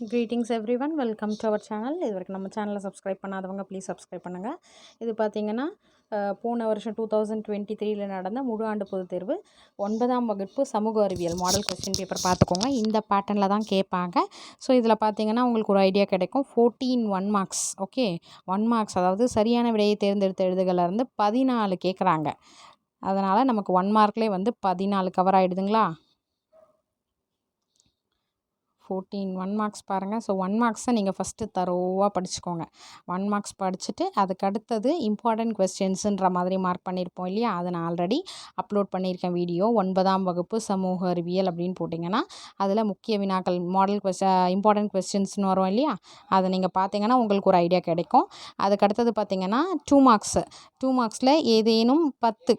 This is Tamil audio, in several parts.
Greetings everyone welcome to our channel இது வரைக்கும் நம்ம சேனலை சப்ஸ்கிரைப் பண்ணாதவங்க ப்ளீஸ் சப்ஸ்கிரைப் பண்ணுங்கள் இது பார்த்தீங்கன்னா போன வருஷம் டூ தௌசண்ட் டுவெண்ட்டி த்ரீல நடந்த முழு ஆண்டு பொதுத் தேர்வு. ஒன்பதாம் வகுப்பு சமூக அறிவியல் மாடல் கொஸ்டின் பேப்பர் பார்த்துக்கோங்க இந்த பேட்டர்னில் தான் கேட்பாங்க ஸோ இதில் பார்த்தீங்கன்னா உங்களுக்கு ஒரு ஐடியா கிடைக்கும். Fourteen one marks okay one marks அதாவது சரியான விடையை தேர்ந்தெடுத்த எழுதுகளிலிருந்து பதினாலு கேட்குறாங்க அதனால் நமக்கு ஒன் மார்க்லேயே வந்து பதினாலு கவர் ஆகிடுதுங்களா ஃபோர்டீன் ஒன் மார்க்ஸ் பாருங்கள் ஸோ ஒன் மார்க்ஸை நீங்கள் ஃபஸ்ட்டு தரோவாக படிச்சுக்கோங்க. ஒன் மார்க்ஸ் படிச்சுட்டு அதுக்கு அடுத்தது இம்பார்ட்டன்ட் கொஸ்டின்ஸுன்ற மாதிரி மார்க் பண்ணியிருப்போம் இல்லையா? அதை நான் ஆல்ரெடி அப்லோட் பண்ணியிருக்கேன் வீடியோ ஒன்பதாம் வகுப்பு சமூக அறிவியல் அப்படின்னு போட்டிங்கன்னா அதில் முக்கிய வினாக்கள் மாடல் கொஸ்ட இம்பார்ட்டன்ட் கொஸ்டின்ஸ்னு வரும் இல்லையா? அதை நீங்கள் பார்த்தீங்கன்னா உங்களுக்கு ஒரு ஐடியா கிடைக்கும். அதுக்கு அடுத்தது பார்த்தீங்கன்னா டூ மார்க்ஸு டூ மார்க்ஸில் ஏதேனும் பத்து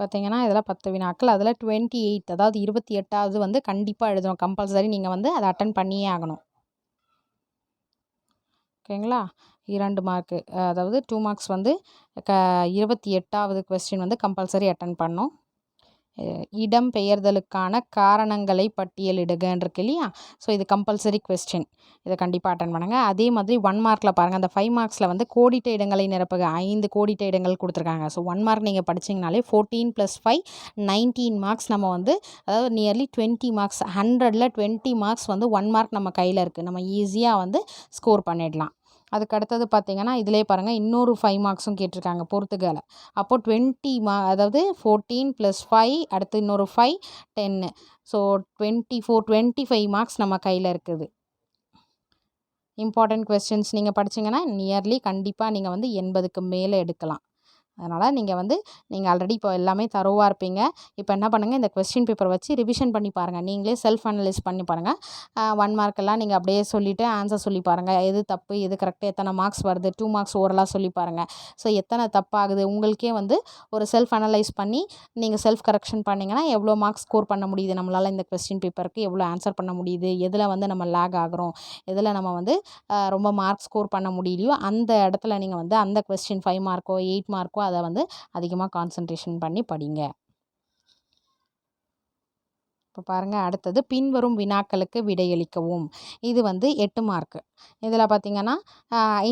பார்த்தீங்கன்னா இதெல்லாம் பத்து வினாக்கள். அதில் டுவெண்ட்டி எயிட் அதாவது இருபத்தி எட்டாவது வந்து கண்டிப்பாக எழுதணும். கம்பல்சரி நீங்கள் வந்து அதை அட்டன் பண்ணியே ஆகணும். ஓகேங்களா? இரண்டு மார்க்கு அதாவது டூ மார்க்ஸ் வந்து க இருபத்தி எட்டாவது கொஸ்டின் வந்து கம்பல்சரி அட்டன் பண்ணணும் இடம் பெயர்தலுக்கான காரணங்களை பட்டியலிடுகன்றிருக்கு இல்லையா? ஸோ இது கம்பல்சரி கொஸ்டின் இதை கண்டிப்பாக அட்டன் பண்ணுங்கள் அதே மாதிரி ஒன் மார்க்கில் பாருங்கள் அந்த ஃபைவ் மார்க்ஸில் வந்து கோடிட்ட இடங்களை நிரப்புக. ஐந்து கோடிட்ட இடங்கள் கொடுத்துருக்காங்க. ஸோ ஒன் மார்க் நீங்கள் படிச்சிங்கனாலே fourteen plus five nineteen marks நம்ம வந்து அதாவது நியர்லி டுவெண்ட்டி மார்க்ஸ் ஹண்ட்ரடில் டுவெண்ட்டி மார்க்ஸ் வந்து ஒன் மார்க் நம்ம கையில் இருக்குது நம்ம ஈஸியாக வந்து ஸ்கோர் பண்ணிடலாம். அதுக்கு அடுத்தது பார்த்தீங்கன்னா இதிலே பாருங்கள் இன்னொரு ஃபைவ் மார்க்ஸும் கேட்டிருக்காங்க பொறுத்துக்கால அப்போது டுவெண்ட்டி மா அதாவது ஃபோர்டீன் ப்ளஸ் ஃபைவ் அடுத்து இன்னொரு ஃபைவ் டென்னு so twenty four twenty five marks நம்ம கையில் இருக்குது. இம்பார்ட்டண்ட் கொஸ்டின்ஸ் நீங்கள் படிச்சிங்கன்னா நியர்லி கண்டிப்பாக நீங்கள் வந்து எண்பதுக்கு மேலே எடுக்கலாம். அதனால் நீங்கள் வந்து நீங்கள் ஆல்ரெடி இப்போ எல்லாமே தரோவாக இருப்பீங்க. இப்போ என்ன பண்ணுங்கள் இந்த கொஸ்டின் பேப்பர் வச்சு ரிவிஷன் பண்ணி பாருங்கள் நீங்களே செல்ஃப் அனலைஸ் பண்ணி பாருங்கள் ஒன் மார்க்கெல்லாம் நீங்கள் அப்படியே சொல்லிவிட்டு ஆன்சர் சொல்லி பாருங்கள் எது தப்பு எது கரெக்டாக எத்தனை மார்க்ஸ் வருது டூ மார்க்ஸ் ஓரலாக சொல்லி பாருங்கள் ஸோ எத்தனை தப்பாகுது உங்களுக்கே வந்து ஒரு செல்ஃப் அனலைஸ் பண்ணி நீங்கள் செல்ஃப் கரெக்ஷன் பண்ணிங்கன்னா எவ்வளோ மார்க்ஸ் ஸ்கோர் பண்ண முடியுது? நம்மளால் இந்த கொஸ்டின் பேப்பருக்கு எவ்வளோ ஆன்சர் பண்ண முடியுது? எதில் வந்து நம்ம லேக் ஆகுறோம்? எதில் நம்ம வந்து ரொம்ப மார்க் ஸ்கோர் பண்ண முடியலையோ அந்த இடத்துல நீங்கள் வந்து அந்த கொஸ்டின் ஃபைவ் மார்க்கோ எயிட் மார்க்கோ அதை வந்து அதிகமாக கான்சன்ட்ரேஷன் பண்ணி படிங்க. இப்போ பாருங்கள் அடுத்தது பின்வரும் வினாக்களுக்கு விடையளிக்கவும். இது வந்து எட்டு மார்க்கு இதில் பார்த்தீங்கன்னா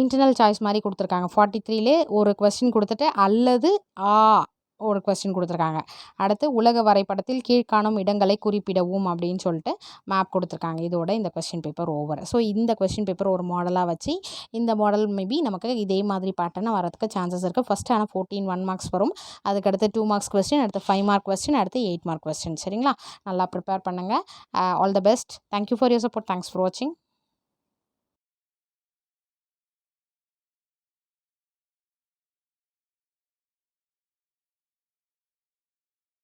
இன்டர்னல் சாய்ஸ் மாதிரி கொடுத்துருக்காங்க. ஃபார்ட்டி த்ரீலே ஒரு கொஸ்டின் கொடுத்துட்டு அல்லது ஆ ஒரு கொஸ்டின் கொடுத்துருக்காங்க. அடுத்து உலக வரைபடத்தில் கீழ்காணும் இடங்களை குறிப்பிடவும் அப்படின்னு சொல்லிட்டு மேப் கொடுத்துருக்காங்க. இதோட இந்த கொஸ்டின் பேப்பர் ஓவர் ஸோ இந்த கொஸ்டின் பேப்பர் ஒரு மாடலாக வச்சு இந்த மாடல் மேபி நமக்கு இதே மாதிரி பேட்டர்னாக வரதுக்கு சான்சஸ் இருக்குது ஃபஸ்ட் ஆனால் ஃபோர்டீன் ஒன் மார்க்ஸ் வரும். அதுக்கடுத்து டூ மார்க்ஸ் கொஸ்டின் அடுத்து ஃபைவ் மார்க் கொஸ்டின் அடுத்து எயிட் மார்க் கொஸ்டின் சரிங்களா? நல்லா ப்ரிப்பேர் பண்ணுங்கள் all the best thank you for your support thanks for வாட்சிங்